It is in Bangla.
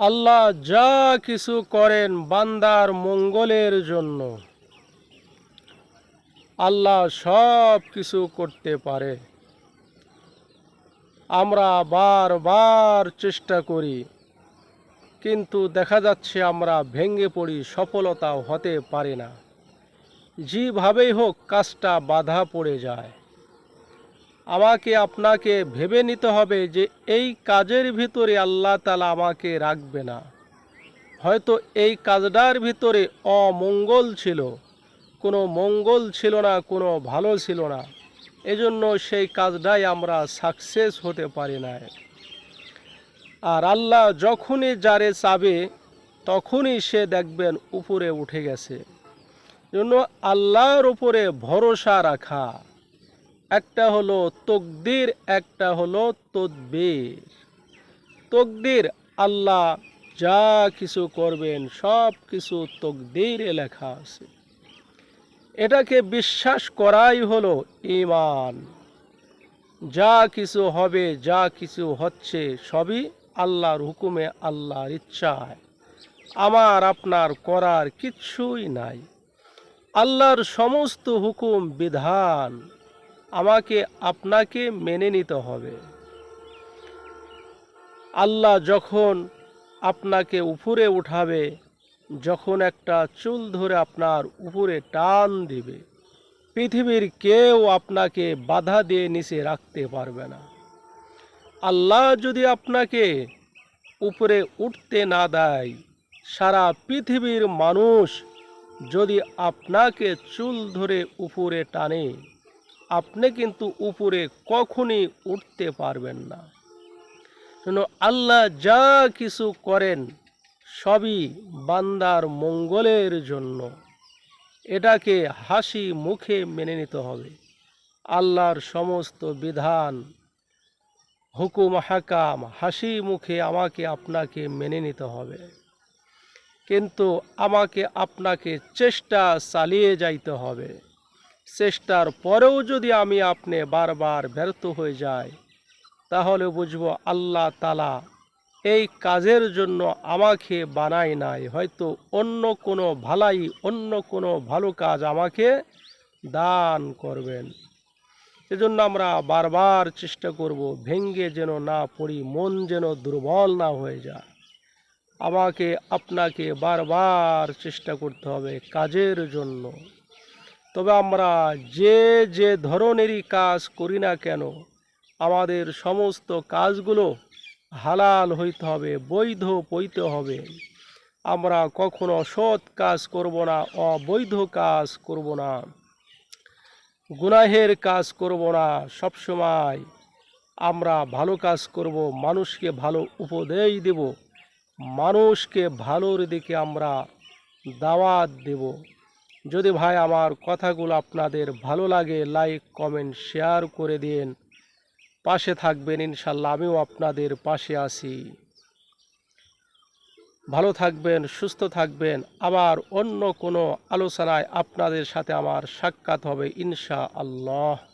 আল্লাহ যা কিছু করেন বান্দার মঙ্গলের জন্য। আল্লাহ সব কিছু করতে পারে। আমরা বারবার চেষ্টা করি, কিন্তু দেখা যাচ্ছে আমরা ভেঙে পড়ি সফলতা হতে পারি না। যেভাবেই হোক, কাজটা বাধা পড়ে যায়। আমাকে আপনাকে ভেবে নিতে হবে যে এই কাজের ভিতরে আল্লাহ তালা আমাকে রাখবে না। হয়তো এই কাজটার ভিতরে অমঙ্গল ছিল, কোনো মঙ্গল ছিল না, কোনো ভালো ছিল না। এজন্য সেই কাজটাই আমরা সাকসেস হতে পারি না আর আল্লাহ যখনই যারে চাবে, তখনই সে দেখবেন উপরে উঠে গেছে। জন্য আল্লাহর উপরে ভরসা রাখা। একটা হলো তকদির, একটা হলো তদবির। তকদির, আল্লাহ যা কিছু করবেন, সব কিছু তকদিরে লেখা আছে। এটাকে বিশ্বাস করাই হলো ইমান যা কিছু হবে, যা কিছু হচ্ছে, সবই আল্লাহর হুকুমে আল্লাহর ইচ্ছায়। আমার, আপনার করার কিচ্ছুই নাই। আল্লাহর সমস্ত হুকুম বিধান। আমাকে আপনাকে মেনে নিতে হবে। আল্লাহ যখন আপনাকে উপরে উঠাবে, যখন একটা চুল ধরে আপনার উপরে টান দিবে, পৃথিবীর কেউ আপনাকে বাধা দিয়ে নিচে রাখতে পারবে না। আল্লাহ যদি আপনাকে উপরে উঠতে না দেয়, সারা পৃথিবীর মানুষ যদি আপনাকে চুল ধরে উপরে টানে আপনি কিন্তু উপরে কখনই উঠতে পারবেন না। শুনো, আল্লাহ যা কিছু করেন, সবই বান্দার মঙ্গলের জন্য। এটাকে হাসি মুখে মেনে নিতে হবে। আল্লাহর সমস্ত বিধান, হুকুম, হাকাম হাসি মুখে আমাকে আপনাকে মেনে নিতে হবে। কিন্তু আমাকে আপনাকে চেষ্টা চালিয়ে যাইতে হবে। চেষ্টার পরেও যদি আমি আপনি বারবার ব্যর্থ হয়ে যাই, তাহলে বুঝব আল্লাহ তালা এই কাজের জন্য আমাকে বানাই নাই। হয়তো অন্য কোনো ভালাই, অন্য কোনো ভালো কাজ আমাকে দান করবেন। এজন্য আমরা বারবার চেষ্টা করব ভেঙ্গে যেন না পড়ি, মন যেন দুর্বল না হয়ে যায়। আমাকে, আপনাকে বারবার চেষ্টা করতে হবে কাজের জন্য। তবে আমরা যে যে ধরনেরই কাজ করি না কেন, আমাদের সমস্ত কাজগুলো হালাল হইতে হবে, বৈধ পইতে হবে। আমরা কখনো সৎ কাজ করব না, অবৈধ কাজ করব না। গুনাহের কাজ করব না। সবসময় আমরা ভালো কাজ করব, মানুষকে ভালো উপদেশ দেব, মানুষকে ভালোর দিকে আমরা দাওয়াত দেব। যদি ভাই আমার কথাগুলো আপনাদের ভালো লাগে লাইক কমেন্ট শেয়ার করে দিন। পাশে থাকবেন ইনশাল্লাহ, আমিও আপনাদের পাশে আছি। ভালো থাকবেন, সুস্থ থাকবেন। আবার অন্য কোনো আলোচনায় আপনাদের সাথে আমার সাক্ষাৎ হবে ইনশা আল্লাহ